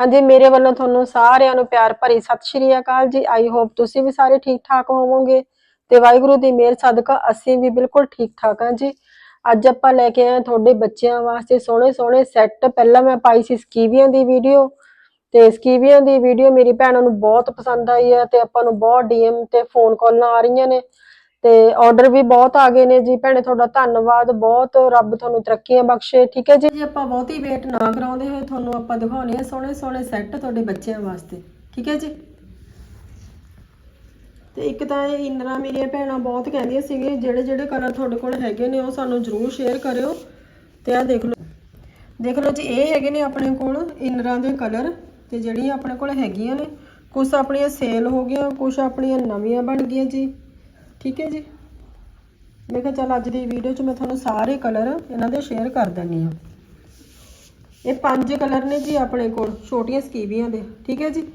ਹਾਂਜੀ, ਮੇਰੇ ਵੱਲੋਂ ਤੁਹਾਨੂੰ ਸਾਰਿਆਂ ਨੂੰ ਪਿਆਰ ਭਰੀ ਸਤਿ ਸ਼੍ਰੀ ਅਕਾਲ ਜੀ। ਆਈ ਹੋਪ ਤੁਸੀਂ ਵੀ ਸਾਰੇ ਠੀਕ ਠਾਕ ਹੋਵੋਗੇ ਤੇ ਵਾਹਿਗੁਰੂ ਦੀ ਮਿਹਰ, ਸਦਕਾ ਅਸੀਂ ਵੀ ਬਿਲਕੁਲ ਠੀਕ ਠਾਕ ਹਾਂ ਜੀ। ਅੱਜ ਆਪਾਂ ਲੈ ਕੇ ਆਏ ਤੁਹਾਡੇ ਬੱਚਿਆਂ ਵਾਸਤੇ ਸੋਹਣੇ ਸੋਹਣੇ ਸੈੱਟ। ਪਹਿਲਾਂ ਮੈਂ ਪਾਈ ਸੀ ਸਕੀਵੀਆਂ ਦੀ ਵੀਡੀਓ ਤੇ ਸਕੀਵੀਆਂ ਦੀ ਵੀਡੀਓ ਮੇਰੀ ਭੈਣਾਂ ਨੂੰ ਬਹੁਤ ਪਸੰਦ ਆਈ ਹੈ ਤੇ ਆਪਾਂ ਨੂੰ ਬਹੁਤ ਡੀਐਮ ਤੇ ਫੋਨ ਕਾਲਾਂ ਆ ਰਹੀਆਂ ਨੇ। ਤੇ ਆਰਡਰ ਵੀ ਬਹੁਤ ਆ ਗਏ ਨੇ ਜੀ। ਭੈਣੇ, ਤੁਹਾਡਾ ਧੰਨਵਾਦ। ਬਹੁਤ ਰੱਬ ਤੁਹਾਨੂੰ ਤਰੱਕੀਆਂ ਬਖਸ਼ੇ। ਠੀਕ ਹੈ ਜੀ? ਜੀ ਆਪਾਂ ਬਹੁਤੀ ਵੇਟ ਨਾ ਕਰਾਉਂਦੇ ਹੋਏ ਤੁਹਾਨੂੰ ਆਪਾਂ ਦਿਖਾਉਣੇ ਆ ਸੋਹਣੇ ਸੋਹਣੇ ਸੈੱਟ ਤੁਹਾਡੇ ਬੱਚਿਆਂ ਵਾਸਤੇ। ਠੀਕ ਹੈ ਜੀ? ਤੇ ਇੱਕ ਤਾਂ ਇਹ ਇਨਰਾਂ ਮੇਰੀਆਂ ਭੈਣਾਂ ਬਹੁਤ ਕਹਿੰਦੀਆਂ ਸੀਗੇ ਜਿਹੜੇ ਜਿਹੜੇ ਕਲਰ ਤੁਹਾਡੇ ਕੋਲ ਹੈਗੇ ਨੇ, ਉਹ ਸਾਨੂੰ ਜ਼ਰੂਰ ਸ਼ੇਅਰ ਕਰਿਓ। ਤੇ ਆਹ ਦੇਖ ਲਓ। ਦੇਖ ਲਓ ਜੀ, ਇਹ ਹੈਗੇ ਨੇ ਆਪਣੇ ਕੋਲ ਇਨਰਾਂ ਦੇ ਕਲਰ ਤੇ ਜਿਹੜੀਆਂ ਆਪਣੇ ਕੋਲ ਹੈਗੀਆਂ ਨੇ। ਕੁਝ ਆਪਣੀਆਂ ਸੇਲ ਹੋ ਗਈਆਂ ਕੁਝ ਆਪਣੀਆਂ ਨਵੀਆਂ ਬਣ ਗਈਆਂ ਜੀ। ਠੀਕ ਹੈ ਜੀ। ਮੈਂ ਕਿਹਾ ਚੱਲ ਅੱਜ ਦੀ ਵੀਡੀਓ 'ਚ ਮੈਂ ਤੁਹਾਨੂੰ ਸਾਰੇ ਕਲਰ ਇਹਨਾਂ ਦੇ ਸ਼ੇਅਰ ਕਰ ਦਿੰਨੀ ਆ ਇਹ ਪੰਜ ਕਲਰ ਨੇ ਜੀ ਆਪਣੇ ਕੋਲ, ਛੋਟੀਆਂ ਸਕੀਵੀਆਂ ਦੇ, ਠੀਕ ਹੈ ਜੀ।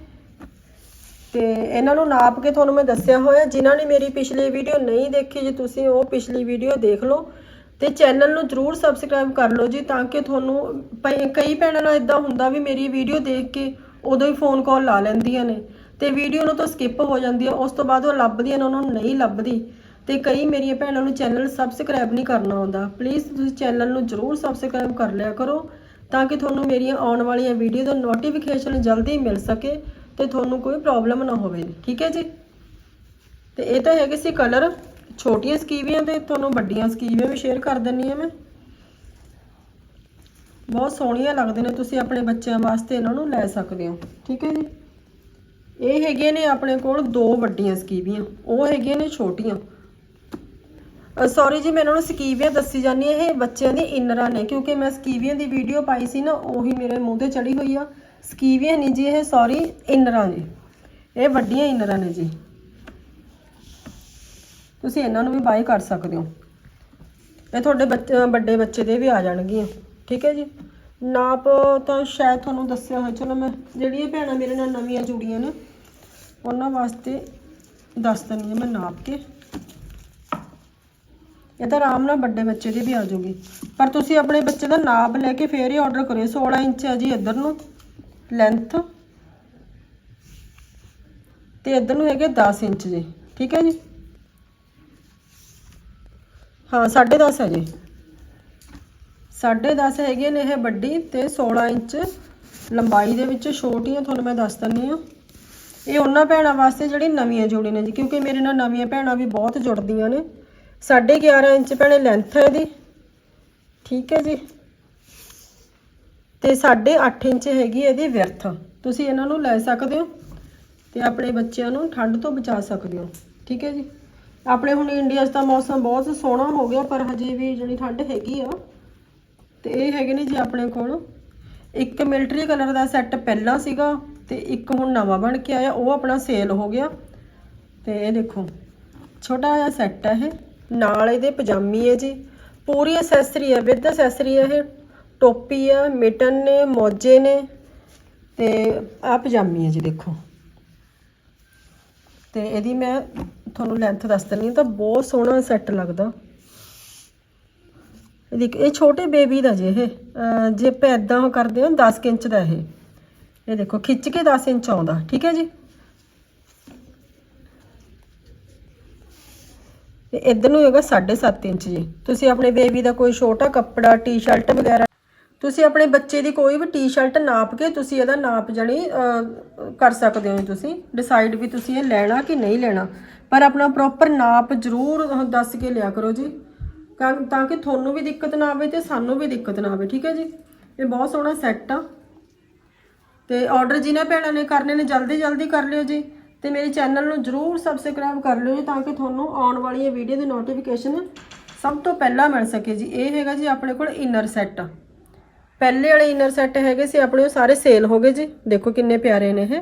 ਤੇ ਇਹਨਾਂ ਨੂੰ ਨਾਪ ਕੇ ਤੁਹਾਨੂੰ ਮੈਂ ਦੱਸਿਆ ਹੋਇਆ, ਜਿਨ੍ਹਾਂ ਨੇ ਮੇਰੀ ਪਿਛਲੀ ਵੀਡੀਓ ਨਹੀਂ ਦੇਖੀ ਜੀ ਤੁਸੀਂ, ਉਹ ਪਿਛਲੀ ਵੀਡੀਓ ਦੇਖ ਲਓ। ਤੇ ਚੈਨਲ ਨੂੰ ਜਰੂਰ ਸਬਸਕ੍ਰਾਈਬ ਕਰ ਲਓ ਜੀ, ਤਾਂ ਕਿ ਤੁਹਾਨੂੰ ਪਈ- ਕਈ ਭੈਣਾਂ ਨਾਲ ਇਦਾਂ ਹੁੰਦਾ ਵੀ ਮੇਰੀ ਵੀਡੀਓ ਦੇਖ ਕੇ ਉਦੋਂ ਹੀ ਫੋਨ ਕਾਲ ਲਾ ਲੈਂਦੀਆਂ ਨੇ। ਤੇ ਵੀਡੀਓ ਨੂੰ ਤੋਂ ਸਕਿਪ ਹੋ ਜਾਂਦੀ ਹੈ ਉਸ ਤੋਂ ਬਾਅਦ ਉਹ ਲੱਭਦੀਆਂ ਨੇ ਉਹਨਾਂ ਨੂੰ ਨਹੀਂ ਲੱਭਦੀ। ਤੇ ਕਈ ਮੇਰੀਆਂ ਭੈਣਾਂ ਨੂੰ ਚੈਨਲ ਸਬਸਕ੍ਰਾਈਬ ਨਹੀਂ ਕਰਨਾ ਆਉਂਦਾ। ਪਲੀਜ਼ ਤੁਸੀਂ ਚੈਨਲ ਨੂੰ ਜਰੂਰ ਸਬਸਕ੍ਰਾਈਬ ਕਰ ਲਿਆ ਕਰੋ ਤਾਂ ਕਿ ਤੁਹਾਨੂੰ ਮੇਰੀਆਂ ਆਉਣ ਵਾਲੀਆਂ ਵੀਡੀਓ ਦਾ ਨੋਟੀਫਿਕੇਸ਼ਨ ਜਲਦੀ ਮਿਲ ਸਕੇ ਤੇ ਤੁਹਾਨੂੰ ਕੋਈ ਪ੍ਰੋਬਲਮ ਨਾ ਹੋਵੇ। ਠੀਕ ਹੈ ਜੀ? ਤੇ ਇਹ ਤਾਂ ਹੈਗੇ ਸੀ ਕਲਰ ਛੋਟੀਆਂ ਸਕੀਵੀਆਂ ਤੇ ਤੁਹਾਨੂੰ ਵੱਡੀਆਂ ਸਕੀਵੀਆਂ ਵੀ ਸ਼ੇਅਰ ਕਰ ਦਿੰਨੀ ਆ ਮੈਂ। ਬਹੁਤ ਸੋਹਣੀਆਂ ਲੱਗਦੇ ਨੇ, ਤੁਸੀਂ ਆਪਣੇ ਬੱਚਿਆਂ ਵਾਸਤੇ ਇਹਨਾਂ ਨੂੰ ਲੈ ਸਕਦੇ ਹੋ। ਠੀਕ ਹੈ ਜੀ? ਇਹ ਹੈਗੇ ਨੇ ਆਪਣੇ ਕੋਲ ਦੋ ਵੱਡੀਆਂ ਸਕੀਵੀਆਂ, ਉਹ ਹੈਗੀਆਂ ਨੇ ਛੋਟੀਆਂ। ਸੌਰੀ ਜੀ, ਮੈਂ ਇਹਨਾਂ ਨੂੰ ਸਕੀਵੀਆਂ ਦੱਸੀ ਜਾਂਦੀ ਇਹ ਬੱਚਿਆਂ ਦੀ ਇਨਰਾਂ ਨੇ, ਕਿਉਂਕਿ ਮੈਂ ਸਕੀਵੀਆਂ ਦੀ ਵੀਡੀਓ ਪਾਈ ਸੀ ਨਾ, ਉਹੀ ਮੇਰੇ ਮੂੰਹ ਤੇ ਚੜੀ ਹੋਈ ਆ। ਸਕੀਵੀਆਂ ਨਹੀਂ ਜੀ, ਇਹ ਸੌਰੀ ਇਨਰਾਂ ਜੀ। ਇਹ ਵੱਡੀਆਂ ਇਨਰਾਂ ਨੇ ਜੀ। ਤੁਸੀਂ ਇਹਨਾਂ ਨੂੰ ਵੀ ਬਾਈ ਕਰ ਸਕਦੇ ਹੋ। ਇਹ ਤੁਹਾਡੇ ਬੱਚੇ, ਵੱਡੇ ਬੱਚੇ ਦੇ ਵੀ ਆ ਜਾਣਗੀਆਂ, ਠੀਕ ਹੈ ਜੀ? ਨਾਪ ਤਾਂ ਸ਼ਾਇਦ ਤੁਹਾਨੂੰ ਦੱਸਿਆ ਹੋਇਆ। ਚਲੋ ਮੈਂ ਜਿਹੜੀਆਂ ਭੈਣਾਂ ਮੇਰੇ ਨਾਲ ਨਵੀਆਂ ਜੁੜੀਆਂ ਨੇ, ਉਹਨਾਂ ਵਾਸਤੇ ਦੱਸ ਦਿੰਦੀ ਹਾਂ ਮੈਂ ਨਾਪ ਕੇ। ਇਹ ਤਾਂ ਆਰਾਮ ਨਾਲ ਵੱਡੇ ਬੱਚੇ ਦੀ ਵੀ ਆ ਜਾਊਗੀ। ਪਰ ਤੁਸੀਂ ਆਪਣੇ ਬੱਚੇ ਦਾ ਨਾਪ ਲੈ ਕੇ ਫੇਰ ਹੀ ਆਰਡਰ ਕਰਿਓ। 16 ਇੰਚ ਹੈ ਜੀ ਇੱਧਰ ਨੂੰ ਲੈਂਥ ਤੇ ਇੱਧਰ ਨੂੰ ਹੈਗੇ 10 ਇੰਚ ਜੀ, ਠੀਕ ਹੈ ਜੀ? ਹਾਂ 10.5 ਹੈ ਜੀ। 10.5 ਹੈਗੇ ਨੇ ਇਹ ਵੱਡੀ ਤੇ 16 ਇੰਚ ਲੰਬਾਈ ਦੇ ਵਿੱਚ ਛੋਟੀਆਂ ਤੁਹਾਨੂੰ ਮੈਂ ਦੱਸ ਦਿੰਨੀ ਆ ਇਹ ਉਹਨਾਂ ਭੈਣਾਂ ਵਾਸਤੇ ਜਿਹੜੀ ਨਵੀਆਂ ਜੋੜੀ ਨੇ ਜੀ, ਕਿਉਂਕਿ ਮੇਰੇ ਨਾਲ ਨਵੀਆਂ ਭੈਣਾਂ ਵੀ ਬਹੁਤ ਜੁੜਦੀਆਂ ਨੇ। 11.5 ਇੰਚ ਭੈਣੇ ਲੈਂਥ ਹੈ ਇਹਦੀ। ਠੀਕ ਹੈ ਜੀ। ਤੇ 8.5 ਇੰਚ ਹੈਗੀ ਇਹਦੀ ਵਿਰਥ ਤੁਸੀਂ ਇਹਨਾਂ ਨੂੰ ਲੈ ਸਕਦੇ ਹੋ ਤੇ ਆਪਣੇ ਬੱਚਿਆਂ ਨੂੰ ਠੰਡ ਤੋਂ ਬਚਾ ਸਕਦੇ ਹੋ। ਠੀਕ ਹੈ ਜੀ। ਆਪਣੇ ਹੁਣ ਇੰਡੀਆ 'ਚ ਤਾਂ ਮੌਸਮ ਬਹੁਤ ਸੋਹਣਾ ਹੋ ਗਿਆ, ਪਰ ਹਜੇ ਵੀ ਜਿਹੜੀ ਠੰਡ ਹੈਗੀ ਆ ਤੇ ਇਹ ਹੈਗੇ ਨੇ ਜੀ ਆਪਣੇ ਕੋਲ। ਇੱਕ ਮਿਲਟਰੀ ਕਲਰ ਦਾ ਸੈੱਟ ਪਹਿਲਾਂ ਸੀਗਾ ਤੇ ਇੱਕ ਹੁਣ ਨਵਾਂ ਬਣ ਕੇ ਆਇਆ, ਉਹ ਆਪਣਾ ਸੇਲ ਹੋ ਗਿਆ। ਤੇ ਇਹ ਦੇਖੋ, ਛੋਟਾ ਜਿਹਾ ਸੈੱਟ ਹੈ ਇਹ। ਨਾਲ ਇਹਦੇ ਪਜਾਮੀ ਹੈ ਜੀ। ਪੂਰੀ ਐਸੈਸਰੀ ਹੈ ਵਿਦ ਐਸੈਸਰੀ ਹੈ ਇਹ। ਟੋਪੀ ਹੈ ਮਿਟਨ ਨੇ, ਮੋਜੇ ਨੇ ਤੇ ਆ ਪਜਾਮੀ ਹੈ ਜੀ, ਦੇਖੋ। ਤੇ ਇਹਦੀ ਮੈਂ ਤੁਹਾਨੂੰ ਲੈਂਥ ਦੱਸ ਦਿੰਦੀ ਹਾਂ, ਤਾਂ ਬਹੁਤ ਸੋਹਣਾ ਸੈੱਟ ਲੱਗਦਾ। ਇਹ ਦੇਖ, ਇਹ ਛੋਟੇ ਬੇਬੀ ਦਾ ਜੇ ਇਹ ਜੇ ਆਪਾਂ ਇਦਾਂ ਕਰਦੇ ਹਾਂ 10 ਇੰਚ ਦਾ ਇਹ। ਇਹ ਦੇਖੋ, ਖਿੱਚ ਕੇ 10 ਇੰਚ ਆਉਂਦਾ, ਠੀਕ ਹੈ ਜੀ? ਤੇ ਇਧਰ ਨੂੰ ਹੈਗਾ 7.5 ਇੰਚ ਜੀ। ਤੁਸੀਂ ਆਪਣੇ ਬੇਬੀ ਦਾ ਕੋਈ ਛੋਟਾ ਕੱਪੜਾ ਟੀ-ਸ਼ਰਟ ਵਗੈਰਾ, ਤੁਸੀਂ ਆਪਣੇ ਬੱਚੇ ਦੀ ਕੋਈ ਵੀ ਟੀ-ਸ਼ਰਟ ਨਾਪ ਕੇ ਤੁਸੀਂ ਇਹਦਾ ਨਾਪ ਜਣੀ ਕਰ ਸਕਦੇ ਹੋ ਜੀ ਤੁਸੀਂ। ਡਿਸਾਈਡ ਵੀ ਤੁਸੀਂ ਇਹ ਲੈਣਾ ਕਿ ਨਹੀਂ ਲੈਣਾ। ਪਰ ਆਪਣਾ ਪ੍ਰੋਪਰ ਨਾਪ ਜ਼ਰੂਰ ਦੱਸ ਕੇ ਲਿਆ ਕਰੋ ਜੀ। ਤਾਂ ਤਾਂ ਕਿ ਤੁਹਾਨੂੰ ਵੀ ਦਿੱਕਤ ਨਾ ਆਵੇ ਤੇ ਸਾਨੂੰ ਵੀ ਦਿੱਕਤ ਨਾ ਆਵੇ, ਠੀਕ ਹੈ ਜੀ? ਇਹ ਬਹੁਤ ਸੋਹਣਾ ਸੈੱਟ ਆ। ਤੇ ਆਰਡਰ ਜਿਨ੍ਹਾਂ ਭੈਣਾਂ ਨੇ ਕਰਨੇ ਨੇ, ਜਲਦੀ ਜਲਦੀ ਕਰ ਲਿਓ ਜੀ। ਤੇ ਮੇਰੇ ਚੈਨਲ ਨੂੰ ਜਰੂਰ ਸਬਸਕ੍ਰਾਈਬ ਕਰ ਲਿਓ ਜੀ ਤਾਂ ਕਿ ਤੁਹਾਨੂੰ ਆਉਣ ਵਾਲੀਆਂ ਵੀਡੀਓ ਦੀ ਨੋਟੀਫਿਕੇਸ਼ਨ ਸਭ ਤੋਂ ਪਹਿਲਾਂ ਮਿਲ ਸਕੇ ਜੀ। ਇਹ ਹੈਗਾ ਜੀ ਆਪਣੇ ਕੋਲ ਇਨਰ ਸੈੱਟ ਪਹਿਲੇ ਵਾਲੇ ਇਨਰ ਸੈੱਟ ਹੈਗੇ ਸੀ, ਆਪਣੇ ਉਹ ਸਾਰੇ ਸੇਲ ਹੋ ਗਏ ਜੀ। ਦੇਖੋ ਕਿੰਨੇ ਪਿਆਰੇ ਨੇ ਇਹ।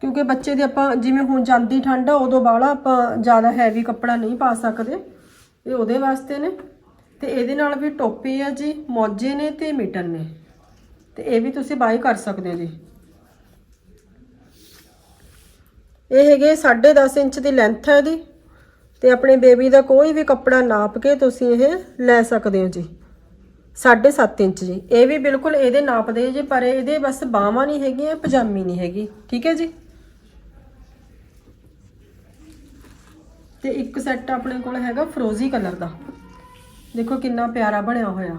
ਕਿਉਂਕਿ ਬੱਚੇ ਦੇ ਆਪਾਂ ਜਿਵੇਂ ਹੁਣ ਜਾਂਦੀ ਠੰਡ ਆ, ਉਦੋਂ ਬਾਹਲਾ ਆਪਾਂ ਜ਼ਿਆਦਾ ਹੈਵੀ ਕੱਪੜਾ ਨਹੀਂ ਪਾ ਸਕਦੇ। ਇਹ ਉਹਦੇ ਵਾਸਤੇ ਨੇ। ਤੇ ਇਹਦੇ ਨਾਲ ਵੀ ਟੋਪੀ ਆ ਜੀ, ਮੌਜੇ ਨੇ ਤੇ ਮੀਟਰ ਨੇ। ਤੇ ਇਹ ਵੀ ਤੁਸੀਂ ਬਾਈ ਕਰ ਸਕਦੇ ਹੋ ਜੀ। ਇਹ ਹੈਗੇ 10.5 ਇੰਚ ਦੀ ਲੈਂਥ ਹੈ ਇਹਦੀ। ਤੇ ਆਪਣੇ ਬੇਬੀ ਦਾ ਕੋਈ ਵੀ ਕੱਪੜਾ ਨਾਪ ਕੇ ਤੁਸੀਂ ਇਹ ਲੈ ਸਕਦੇ ਹੋ ਜੀ। 7.5 ਇੰਚ ਜੀ। ਇਹ ਵੀ ਬਿਲਕੁਲ ਇਹਦੇ ਨਾਪ ਦੇ ਜੇ, ਪਰ ਇਹਦੇ ਬਸ ਬਾਹਾਂ ਨਹੀਂ ਹੈਗੀਆਂ, ਪਜਾਮੀ ਨਹੀਂ ਹੈਗੀ। ਠੀਕ ਹੈ ਜੀ? ਤੇ ਇੱਕ ਸੈੱਟ ਆਪਣੇ ਕੋਲ ਹੈਗਾ ਫਰੋਜ਼ੀ ਕਲਰ ਦਾ। ਦੇਖੋ ਕਿੰਨਾ ਪਿਆਰਾ ਬਣਿਆ ਹੋਇਆ।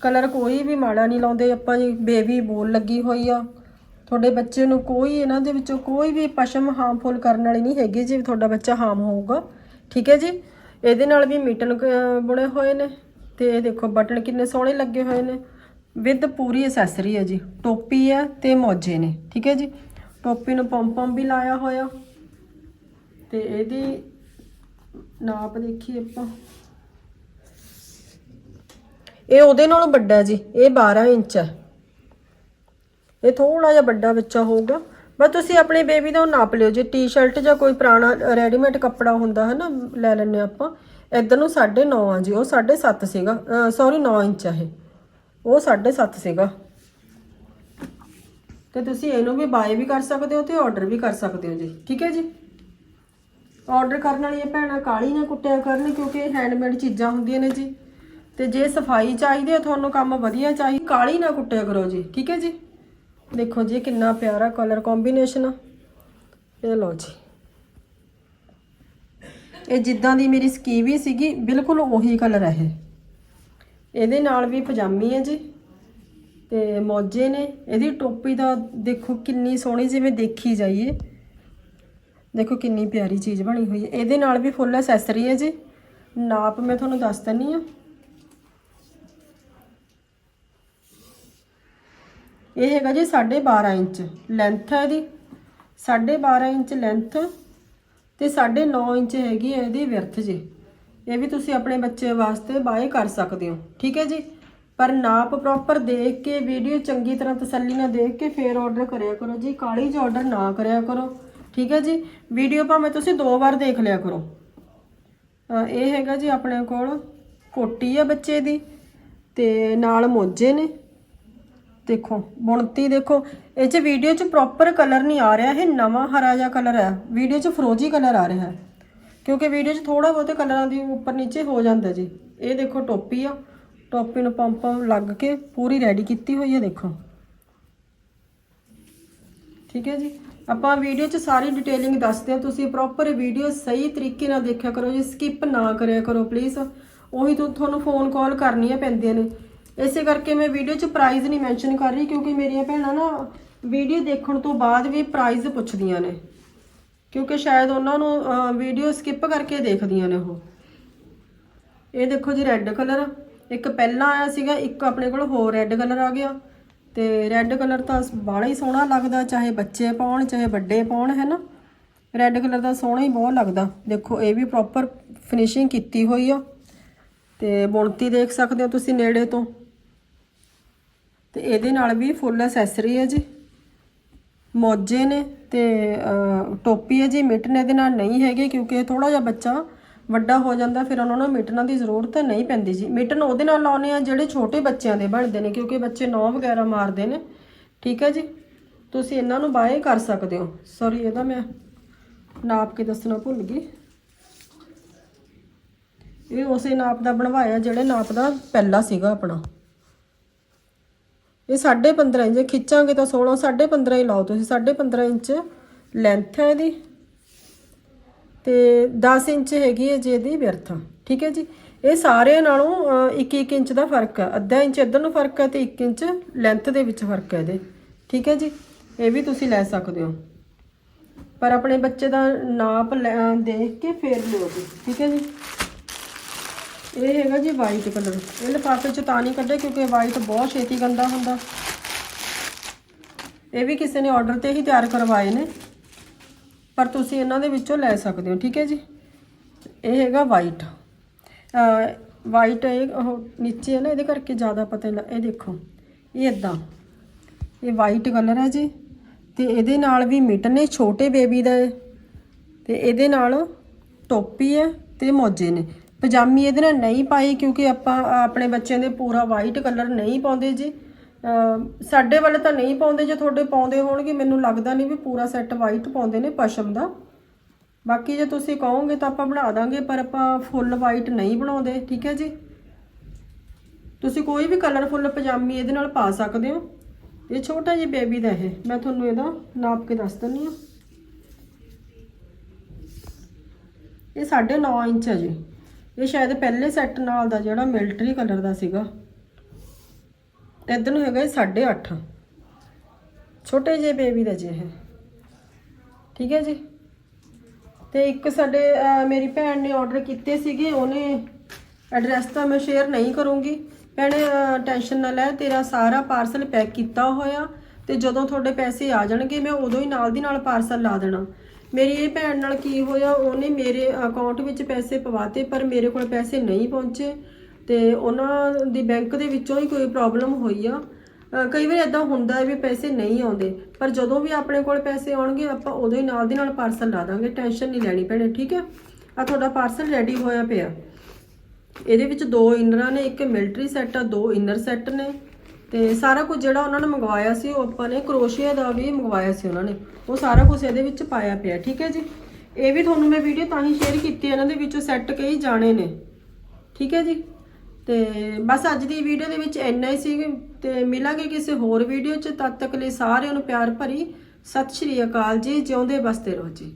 ਕਲਰ ਕੋਈ ਵੀ ਮਾੜਾ ਨਹੀਂ ਲਾਉਂਦੇ, ਆਪਾਂ ਜੀ ਬੇਬੀ ਬੋਲ ਲੱਗੀ ਹੋਈ ਆ। ਤੁਹਾਡੇ ਬੱਚੇ ਨੂੰ ਕੋਈ ਇਹਨਾਂ ਦੇ ਵਿੱਚੋਂ ਕੋਈ ਵੀ ਪਸ਼ਮ ਹਾਰਮਫੁਲ ਕਰਨ ਵਾਲੀ ਨਹੀਂ ਹੈਗੀ, ਜੀ ਤੁਹਾਡਾ ਬੱਚਾ ਹਾਰਮ ਹੋਊਗਾ। ਠੀਕ ਹੈ ਜੀ? ਇਹਦੇ ਨਾਲ ਵੀ ਮਿਟਨ ਬੁਣੇ ਹੋਏ ਨੇ ਤੇ ਇਹ ਦੇਖੋ ਬਟਨ ਕਿੰਨੇ ਸੋਹਣੇ ਲੱਗੇ ਹੋਏ ਨੇ। ਵਿਦ ਪੂਰੀ ਐਸੈਸਰੀ ਹੈ ਜੀ। ਟੋਪੀ ਹੈ ਤੇ ਮੋਜੇ ਨੇ। ਠੀਕ ਹੈ ਜੀ? ਟੋਪੀ ਨੂੰ ਪੌਮ ਪੌਮ ਵੀ ਲਾਇਆ ਹੋਇਆ। ਤੇ ਇਹਦੀ ਨਾਪ ਦੇਖੀਏ ਆਪਾਂ। ਇਹ ਉਹਦੇ ਨਾਲੋਂ ਵੱਡਾ ਜੀ, ਇਹ 12 ਇੰਚ ਹੈ। ਇਹ ਥੋੜਾ ਜਿਹਾ ਵੱਡਾ ਬੱਚਾ ਹੋਊਗਾ। ਬਸ ਤੁਸੀਂ ਆਪਣੀ ਬੇਬੀ ਦਾ ਉਹ ਨਾਪ ਲਿਓ ਜੇ ਟੀ-ਸ਼ਰਟ ਜਾਂ ਕੋਈ ਪੁਰਾਣਾ ਰੈਡੀਮੇਡ ਕੱਪੜਾ ਹੁੰਦਾ ਹੈ ਨਾ, ਲੈ ਲੈਣੇ ਆਪਾਂ। ਇੱਧਰ ਨੂੰ 9.5 ਆ ਜੀ, ਉਹ 7.5 ਸੀਗਾ। ਸੌਰੀ 9 ਇੰਚ ਹੈ ਇਹ। ਉਹ 7.5 ਸੀਗਾ। ਤੇ ਤੁਸੀਂ ਇਹਨੂੰ ਵੀ ਬਾਏ ਵੀ ਕਰ ਸਕਦੇ ਹੋ ਤੇ ਆਰਡਰ ਵੀ ਕਰ ਸਕਦੇ ਹੋ ਜੀ। ਠੀਕ ਹੈ ਜੀ? ਆਰਡਰ ਕਰਨ ਵਾਲੀਆਂ ਭੈਣਾਂ ਕਾਲੀ ਨਾ ਕੁੱਟਿਆ ਕਰਨ, ਕਿਉਂਕਿ ਹੈਂਡਮੇਡ ਚੀਜ਼ਾਂ ਹੁੰਦੀਆਂ ਨੇ ਜੀ। ਤੇ ਜੇ ਸਫ਼ਾਈ ਚਾਹੀਦੀ ਹੈ ਤੁਹਾਨੂੰ ਕੰਮ ਵਧੀਆ ਚਾਹੀਦਾ ਕਾਲੀ ਨਾ ਕੁੱਟਿਆ ਕਰੋ ਜੀ, ਠੀਕ ਹੈ ਜੀ? ਦੇਖੋ ਜੀ ਕਿੰਨਾ ਪਿਆਰਾ ਕਲਰ ਕੰਬੀਨੇਸ਼ਨ ਆ। ਇਹ ਲਓ ਜੀ। ਇਹ ਜਿੱਦਾਂ ਦੀ ਮੇਰੀ ਸਕੀਵੀ ਸੀਗੀ, ਬਿਲਕੁਲ ਉਹੀ ਕਲਰ ਹੈ ਇਹ। ਇਹਦੇ ਨਾਲ ਵੀ ਪਜਾਮੀ ਹੈ ਜੀ, ਤੇ ਮੋਜੇ ਨੇ। ਇਹਦੀ ਟੋਪੀ ਦਾ ਦੇਖੋ ਕਿੰਨੀ ਸੋਹਣੀ, ਜਿਵੇਂ ਦੇਖੀ ਜਾਈਏ। ਦੇਖੋ ਕਿੰਨੀ ਪਿਆਰੀ ਚੀਜ਼ ਬਣੀ ਹੋਈ ਹੈ। ਇਹਦੇ ਨਾਲ ਵੀ ਫੁੱਲ ਐਸੈਸਰੀ ਹੈ ਜੀ। ਨਾਪ ਮੈਂ ਤੁਹਾਨੂੰ ਦੱਸ ਦਿੰਨੀ ਆ ਇਹ ਹੈਗਾ ਜੀ 12.5 ਇੰਚ ਲੈਂਥ ਹੈ ਇਹਦੀ। 12.5 ਇੰਚ ਲੈਂਥ ਤੇ 9.5 ਇੰਚ ਹੈਗੀ ਹੈ ਇਹਦੀ ਵਿਰਥ ਜੀ। ਇਹ ਵੀ ਤੁਸੀਂ ਆਪਣੇ ਬੱਚੇ ਵਾਸਤੇ ਬਾਏ ਕਰ ਸਕਦੇ ਹੋ। ਠੀਕ ਹੈ ਜੀ। ਪਰ ਨਾਪ ਪ੍ਰੋਪਰ ਦੇਖ ਕੇ ਵੀਡੀਓ ਚੰਗੀ ਤਰ੍ਹਾਂ ਤਸੱਲੀ ਨਾਲ ਦੇਖ ਕੇ ਫੇਰ ਆਰਡਰ ਕਰਿਆ ਕਰੋ ਜੀ। ਕਾਲੀ ਚ ਆਰਡਰ ਨਾ ਕਰਿਆ ਕਰੋ। ਠੀਕ ਹੈ ਜੀ? ਵੀਡੀਓ ਭਾਵੇਂ ਤੁਸੀਂ ਦੋ ਵਾਰ ਦੇਖ ਲਿਆ ਕਰੋ। ਇਹ ਹੈਗਾ ਜੀ ਆਪਣੇ ਕੋਲ ਕੋਟੀ ਆ ਬੱਚੇ ਦੀ ਤੇ ਨਾਲ ਮੋਜੇ ਨੇ। ਦੇਖੋ, ਬੁਣਤੀ ਦੇਖੋ। ਇਹ ਚ ਵੀਡੀਓ ਚ ਪ੍ਰੋਪਰ ਕਲਰ ਨਹੀਂ ਆ ਰਿਹਾ, ਇਹ ਨਵਾਂ ਹਰਾ ਜਿਹਾ ਕਲਰ ਹੈ ਵੀਡੀਓ ਚ ਫਰੋਜੀ ਕਲਰ ਆ ਰਿਹਾ। ਹੈ ਕਿਉਂਕਿ ਵੀਡੀਓ ਚ ਥੋੜਾ ਬਹੁਤੇ ਕਲਰਾਂ ਦੀ ਉੱਪਰ ਨੀਚੇ ਹੋ ਜਾਂਦਾ ਜੀ। ਇਹ ਦੇਖੋ ਟੋਪੀ ਆ। ਟੋਪੀ ਨੂੰ ਪੰਪ ਪੰਪ ਲੱਗ ਕੇ ਪੂਰੀ ਰੈਡੀ ਕੀਤੀ ਹੋਈ ਹੈ ਦੇਖੋ। ਠੀਕ ਹੈ ਜੀ? ਆਪਾਂ ਵੀਡੀਓ 'ਚ ਸਾਰੀ ਡਿਟੇਲਿੰਗ ਦੱਸਦੇ ਹਾਂ। ਤੁਸੀਂ ਪ੍ਰੋਪਰ ਵੀਡੀਓ ਸਹੀ ਤਰੀਕੇ ਨਾਲ ਦੇਖਿਆ ਕਰੋ ਜੀ। ਸਕਿਪ ਨਾ ਕਰਿਆ ਕਰੋ ਪਲੀਜ਼ ਉਹੀ ਤੋਂ, ਤੁਹਾਨੂੰ ਫੋਨ ਕਾਲ ਕਰਨੀਆਂ ਪੈਂਦੀਆਂ ਨੇ। ਇਸੇ ਕਰਕੇ ਮੈਂ ਵੀਡੀਓ 'ਚ ਪ੍ਰਾਈਜ਼ ਨਹੀਂ ਮੈਂਸ਼ਨ ਕਰ ਰਹੀ ਕਿਉਂਕਿ ਮੇਰੀਆਂ ਭੈਣਾਂ ਨਾ ਵੀਡੀਓ ਦੇਖਣ ਤੋਂ ਬਾਅਦ ਵੀ ਪ੍ਰਾਈਜ਼ ਪੁੱਛਦੀਆਂ ਨੇ। ਕਿਉਂਕਿ ਸ਼ਾਇਦ ਉਹਨਾਂ ਨੂੰ ਵੀਡੀਓ ਸਕਿਪ ਕਰਕੇ ਦੇਖਦੀਆਂ ਨੇ ਉਹ। ਇਹ ਦੇਖੋ ਜੀ ਰੈੱਡ ਕਲਰ ਇੱਕ ਪਹਿਲਾਂ ਆਇਆ ਸੀਗਾ, ਇੱਕ ਆਪਣੇ ਕੋਲ ਹੋਰ ਰੈੱਡ ਕਲਰ ਆ ਗਿਆ। ਤੇ ਰੈੱਡ ਕਲਰ ਤਾਂ ਬਾਹਲਾ ਹੀ ਸੋਹਣਾ ਲੱਗਦਾ, ਚਾਹੇ ਬੱਚੇ ਪਾਉਣ, ਚਾਹੇ ਵੱਡੇ ਪਾਉਣ, ਹੈ ਨਾ? ਰੈੱਡ ਕਲਰ ਦਾ ਸੋਹਣਾ ਹੀ ਬਹੁਤ ਲੱਗਦਾ। ਦੇਖੋ, ਇਹ ਵੀ ਪ੍ਰੋਪਰ ਫਿਨਿਸ਼ਿੰਗ ਕੀਤੀ ਹੋਈ ਆ। ਤੇ ਬੁਣਤੀ ਦੇਖ ਸਕਦੇ ਹੋ ਤੁਸੀਂ ਨੇੜੇ ਤੋਂ। ਤੇ ਇਹਦੇ ਨਾਲ ਵੀ ਫੁੱਲ ਐਸੈਸਰੀ ਹੈ ਜੀ। ਮੋਜੇ ਨੇ ਤੇ ਟੋਪੀ ਹੈ ਜੀ। ਮਿਟਨ ਇਹਦੇ ਨਾਲ ਨਹੀਂ ਹੈਗੇ, ਕਿਉਂਕਿ ਥੋੜਾ ਜਿਹਾ ਬੱਚਾ ਵੱਡਾ ਹੋ ਜਾਂਦਾ, ਫਿਰ ਉਹਨਾਂ ਨੂੰ ਮਿਟਨਾਂ ਦੀ ਜ਼ਰੂਰਤ ਨਹੀਂ ਪੈਂਦੀ ਜੀ। ਮਿਟਨ ਉਹਦੇ ਨਾਲ ਲਾਉਨੇ ਆ ਜਿਹੜੇ ਛੋਟੇ ਬੱਚਿਆਂ ਦੇ ਬਣਦੇ ਨੇ, ਕਿਉਂਕਿ ਬੱਚੇ ਨੌ ਵਗੈਰਾ ਮਾਰਦੇ ਨੇ। ਠੀਕ ਹੈ ਜੀ? ਤੁਸੀਂ ਇਹਨਾਂ ਨੂੰ ਬਾਏ ਕਰ ਸਕਦੇ ਹੋ। ਸੌਰੀ ਇਹਦਾ ਮੈਂ ਨਾਪ ਕੇ ਦੱਸਣਾ ਭੁੱਲ ਗਈ। ਇਹ ਉਸੇ ਨਾਪ ਦਾ ਬਣਵਾਇਆ, ਜਿਹੜੇ ਨਾਪ ਦਾ ਪਹਿਲਾ ਸੀਗਾ ਆਪਣਾ। ਇਹ 15.5 ਇੰਚ ਖਿੱਚਾਂਗੇ ਤਾਂ 16 15.5 ਹੀ ਲਾਓ ਤੁਸੀਂ। 15.5 ਇੰਚ ਲੈਂਥ ਹੈ ਇਹਦੀ। ਤੇ 10 ਇੰਚ ਹੈਗੀ ਹੈ ਜੇ ਇਹਦੀ ਵਿਰਥ, ਠੀਕ ਹੈ ਜੀ। ਇਹ ਸਾਰਿਆਂ ਨਾਲੋਂ 1-1 ਇੰਚ ਦਾ ਫ਼ਰਕ ਹੈ। ਅੱਧਾ ਇੰਚ ਇੱਧਰ ਨੂੰ ਫ਼ਰਕ ਹੈ ਤੇ 1 ਇੰਚ ਲੈਂਥ ਦੇ ਵਿੱਚ ਫ਼ਰਕ ਹੈ ਇਹਦੇ, ਠੀਕ ਹੈ ਜੀ। ਇਹ ਵੀ ਤੁਸੀਂ ਲੈ ਸਕਦੇ ਹੋ। ਪਰ ਆਪਣੇ ਬੱਚੇ ਦਾ ਨਾਪ ਲੈ- ਦੇਖ ਕੇ ਫੇਰ ਲਿਓ ਜੀ, ਠੀਕ ਹੈ ਜੀ। ਇਹ ਹੈਗਾ ਜੀ ਵਾਈਟ ਕਲਰ ਇਹ ਲਿਫਾਫੇ ਚ ਤਾਂ ਨਹੀਂ ਕੱਢਿਆ ਕਿਉਂਕਿ ਵਾਈਟ ਬਹੁਤ ਛੇਤੀ ਗੰਦਾ ਹੁੰਦਾ। ਇਹ ਵੀ ਕਿਸੇ ਨੇ ਆਰਡਰ ਤੇ ਹੀ ਤਿਆਰ ਕਰਵਾਏ ਨੇ। ਪਰ ਤੁਸੀਂ ਇਹਨਾਂ ਦੇ ਵਿੱਚੋਂ ਲੈ ਸਕਦੇ ਹੋ, ਠੀਕ ਹੈ ਜੀ? ਇਹ ਹੈਗਾ ਵਾਈਟ ਵਾਈਟ ਇਹ ਉਹ ਨੀਚੇ ਹੈ ਨਾ, ਇਹਦੇ ਕਰਕੇ ਜ਼ਿਆਦਾ ਪਤਾ ਲੱਗ- ਇਹ ਦੇਖੋ, ਇਹ ਇਦਾਂ ਇਹ ਵਾਈਟ ਕਲਰ ਹੈ ਜੀ, ਤੇ ਇਹਦੇ ਨਾਲ ਵੀ ਮਿਟ ਨੇ, ਛੋਟੇ ਬੇਬੀ ਦਾ ਹੈ ਤੇ ਇਹਦੇ ਨਾਲ ਟੋਪੀ ਹੈ ਤੇ ਮੋਜੇ ਨੇ। ਪਜਾਮੀ ਇਹਦੇ ਨਾਲ ਨਹੀਂ ਪਾਈ ਕਿਉਂਕਿ ਆਪਾਂ, ਆਪਣੇ ਬੱਚਿਆਂ ਦੇ ਪੂਰਾ ਵਾਈਟ ਕਲਰ ਨਹੀਂ ਪਾਉਂਦੇ ਜੀ। ਸਾਡੇ ਵਾਲੇ ਤਾਂ ਨਹੀਂ ਪਾਉਂਦੇ, ਜੇ ਤੁਹਾਡੇ ਪਾਉਂਦੇ ਹੋਣਗੇ, ਮੈਨੂੰ ਲੱਗਦਾ ਨਹੀਂ ਵੀ ਪੂਰਾ ਸੈੱਟ ਵਾਈਟ ਪਾਉਂਦੇ ਨੇ ਪਸ਼ਮ ਦਾ। ਬਾਕੀ ਜੇ ਤੁਸੀਂ ਕਹੋਗੇ ਤਾਂ ਆਪਾਂ ਬਣਾ ਦਾਂਗੇ, ਪਰ ਆਪਾਂ ਫੁੱਲ ਵਾਈਟ ਨਹੀਂ ਬਣਾਉਂਦੇ, ਠੀਕ ਹੈ ਜੀ? ਤੁਸੀਂ ਕੋਈ ਵੀ ਕਲਰਫੁੱਲ ਪਜਾਮੀ ਇਹਦੇ ਨਾਲ ਪਾ ਸਕਦੇ ਹੋ। ਇਹ ਛੋਟਾ ਜਿਹਾ ਬੇਬੀ ਦਾ ਇਹ। ਮੈਂ ਤੁਹਾਨੂੰ ਇਹਦਾ ਨਾਪ ਕੇ ਦੱਸ ਦਿੰਨੀ ਆ ਇਹ 9.5 ਇੰਚ ਹੈ ਜੀ। ਇਹ ਸ਼ਾਇਦ ਪਹਿਲੇ ਸੈੱਟ ਨਾਲ ਦਾ ਜਿਹੜਾ ਮਿਲਟਰੀ ਕਲਰ ਦਾ ਸੀਗਾ। ਇੱਧਰ ਨੂੰ ਹੈਗਾ ਇਹ 8.5 ਛੋਟੇ ਜਿਹੇ ਬੇਬੀ ਦਾ ਜੀ ਇਹ। ਠੀਕ ਹੈ ਜੀ? ਤੇ ਇੱਕ ਸਾਡੇ ਮੇਰੀ ਭੈਣ ਨੇ ਆਰਡਰ ਕੀਤੇ ਸੀਗੇ, ਉਹਨੇ ਐਡਰੈਸ ਤਾਂ ਮੈਂ ਸ਼ੇਅਰ ਨਹੀਂ ਕਰੂੰਗੀ। ਭੈਣੇ ਟੈਨਸ਼ਨ ਨਾ ਲੈ, ਤੇਰਾ ਸਾਰਾ ਪਾਰਸਲ ਪੈਕ ਕੀਤਾ ਹੋਇਆ ਤੇ ਜਦੋਂ ਤੁਹਾਡੇ ਪੈਸੇ ਆ ਜਾਣਗੇ, ਮੈਂ ਉਦੋਂ ਹੀ ਨਾਲ ਦੀ ਨਾਲ ਪਾਰਸਲ ਲਾ ਦੇਣਾ। ਮੇਰੀ ਇਹ ਭੈਣ ਨਾਲ ਕੀ ਹੋਇਆ, ਉਹਨੇ ਮੇਰੇ ਅਕਾਊਂਟ ਵਿੱਚ ਪੈਸੇ ਪਵਾਤੇ ਪਰ ਮੇਰੇ ਕੋਲ ਪੈਸੇ ਨਹੀਂ ਪਹੁੰਚੇ। ਤੇ ਉਹਨਾਂ ਦੀ ਬੈਂਕ ਦੇ ਵਿੱਚੋਂ ਹੀ ਕੋਈ ਪ੍ਰੋਬਲਮ ਹੋਈ ਆ। ਕਈ ਵਾਰ ਇਦਾਂ ਹੁੰਦਾ ਹੈ ਵੀ ਪੈਸੇ ਨਹੀਂ ਆਉਂਦੇ, ਪਰ ਜਦੋਂ ਵੀ ਆਪਣੇ ਕੋਲ ਪੈਸੇ ਆਉਣਗੇ, ਆਪਾਂ ਉਦੋਂ ਹੀ ਨਾਲ ਦੀ ਨਾਲ ਪਾਰਸਲ ਲਾ ਦਾਂਗੇ ਟੈਨਸ਼ਨ ਨਹੀਂ ਲੈਣੀ ਭੈਣੇ, ਠੀਕ ਹੈ? ਆ ਤੁਹਾਡਾ ਪਾਰਸਲ ਰੈਡੀ ਹੋਇਆ ਪਿਆ। ਇਹਦੇ ਵਿੱਚ ਦੋ ਇਨਰਾਂ ਨੇ, ਇੱਕ ਮਿਲਟਰੀ ਸੈੱਟ ਆ, ਦੋ ਇਨਰ ਸੈੱਟ ਨੇ। ਤੇ ਸਾਰਾ ਕੁਝ ਜਿਹੜਾ ਉਹਨਾਂ ਨੇ ਮੰਗਵਾਇਆ ਸੀ, ਉਹ ਆਪਾਂ ਨੇ ਕਰੋਸ਼ੀਆ ਦਾ ਵੀ ਮੰਗਵਾਇਆ ਸੀ ਉਹਨਾਂ ਨੇ। ਉਹ ਸਾਰਾ ਕੁਝ ਇਹਦੇ ਵਿੱਚ ਪਾਇਆ ਪਿਆ, ਠੀਕ ਹੈ ਜੀ? ਇਹ ਵੀ ਤੁਹਾਨੂੰ ਮੈਂ ਵੀਡੀਓ ਤਾਂ ਹੀ ਸ਼ੇਅਰ ਕੀਤੀ, ਇਹਨਾਂ ਦੇ ਵਿੱਚੋਂ ਸੈੱਟ ਕਈ ਜਾਣੇ ਨੇ। ਠੀਕ ਹੈ ਜੀ? ਤੇ ਬਸ ਅੱਜ ਦੀ ਵੀਡੀਓ ਦੇ ਵਿੱਚ ਇੰਨਾ ਹੀ ਸੀ ਤੇ ਮਿਲਾਂਗੇ ਕਿਸੇ ਹੋਰ ਵੀਡੀਓ 'ਚ। ਤਦ ਤੱਕ ਲਈ ਸਾਰਿਆਂ ਨੂੰ ਪਿਆਰ ਭਰੀ। ਸਤਿ ਸ਼੍ਰੀ ਅਕਾਲ ਜੀ, ਜਿਉਂਦੇ ਬਸਤੇ ਰਹੋ ਜੀ।